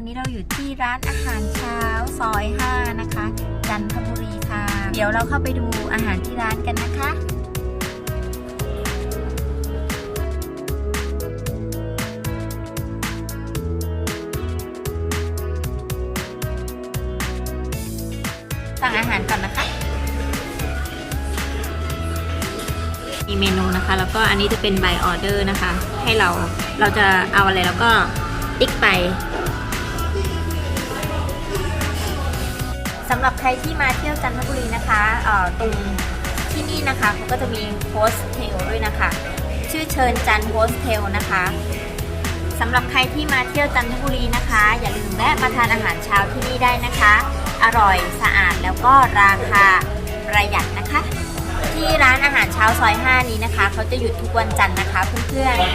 ตอนนี้เรานอาหารเช้าซอย 5 นะคะ จันทบุรีค่ะ เดี๋ยวเราเข้าไปดูอาหารที่ร้านกันนะคะสั่งอาหารก่อนนะคะ มีเมนูนะคะ แล้วก็อันนี้จะเป็นใบออเดอร์นะคะ ให้เรา เราจะเอาอะไรแล้วก็ติ๊กไป สำหรับใครที่มาเที่ยวจันทบุรีนะคะเอ่อตรงที่นี่นะคะเขาก็จะมีโฮสเทลด้วยนะคะ ชื่อเชิญจันโฮสเทลนะคะสำหรับใครที่มาเที่ยวจันทบุรีนะคะ อย่าลืมแวะมาทานอาหารเช้าที่นี่ได้นะคะ อร่อยสะอาดแล้วก็ราคาประหยัดนะคะ ที่ร้านอาหารเช้าซอย 5 นี้นะคะเขาจะหยุดทุกวันจันทร์นะคะเพื่อนๆ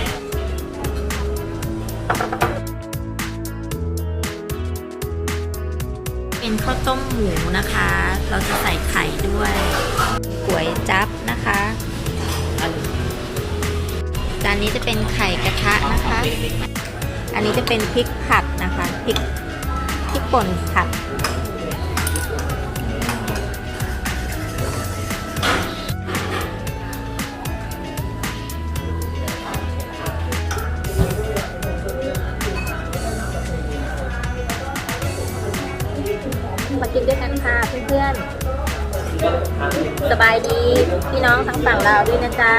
เป็นข้าวต้มหมูนะคะ เราจะใส่ไข่ด้วยก๋วยจั๊บนะคะจานนี้จะเป็นไข่กระทะนะคะ อันนี้จะเป็นพริกผัดนะคะพริกพริกป่นผัด ด้วยกันค่ะเพื่อนๆ สบายดี พี่น้องทั้งฝั่งลาวด้วยนะจ๊ะ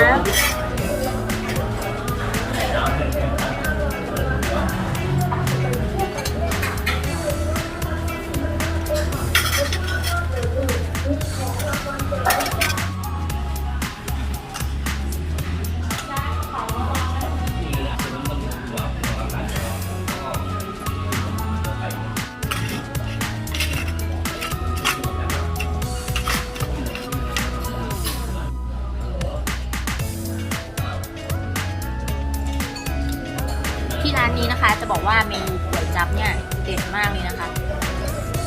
านนี้นะคะ จะบอกว่าเมนูก๋วยจั๊บเนี่ยเด็ดมากเลยนะคะ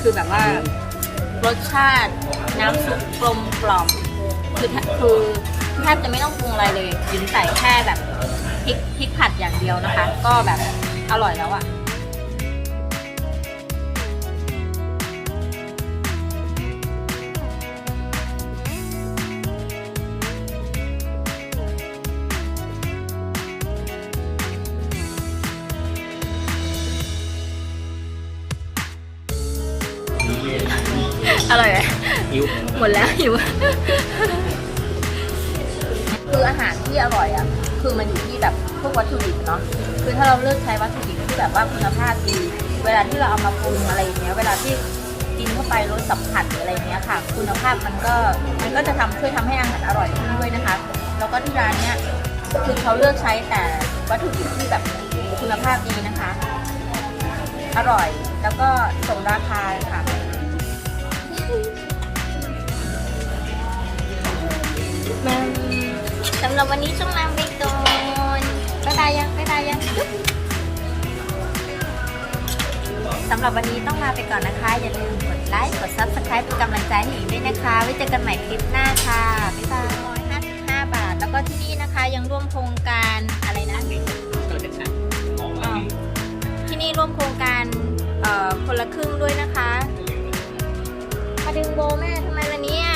คือแบบว่ารสชาติน้ำซุปกลมกล่อมคือแทคือแทบจะไม่ต้องปรุงอะไรเลยยินใส่แค่แบบพริกพริกผัดอย่างเดียวนะคะ ก็แบบอร่อยแล้วอะ่ะ อร่อยไหมหิวหมดแล้วหิวคืออาหารที่อร่อยอะ คือมันอยู่ที่แบบพวกวัตถุดิบเนาะคือถ้าเราเลือกใช้วัตถุดิบที่แบบว่าคุณภาพดี เวลาที่เราเอามาปรุงอะไรอย่างเงี้ย เวลาที่กินเข้าไปรสสัมผัสหรืออะไรเงี้ยค่ะ คุณภาพมันก็มันก็จะทำช่วยทำให้อาหารอร่อยขึ้นด้วยนะคะ แล้วก็ที่ร้านเนี้ยคือเขาเลือกใช้แต่วัตถุดิบที่แบบคุณภาพดีนะคะ อร่อยแล้วก็สมราคาค่ะ มาสำหรับวันนี้ต้องลาไปก่อนบ๊ายบายยังบ๊ายบายยังจุ๊บสำหรับวันนี้ต้องลาไปก่อนนะคะ อย่าลืมกดไลค์กด subscribe เป็นกำลังใจให้หญิงด้วยนะคะ ไว้เจอกันใหม่คลิปหน้าค่ะบ๊ายบาย55 บาท แล้วก็ที่นี่นะคะยังร่วมโครงการอะไรนะอ่าที่นี่ร่วมโครงการเอ่อคนละครึ่งด้วยนะคะมาดึงโบแม่ทำไมล่ะเนี่ย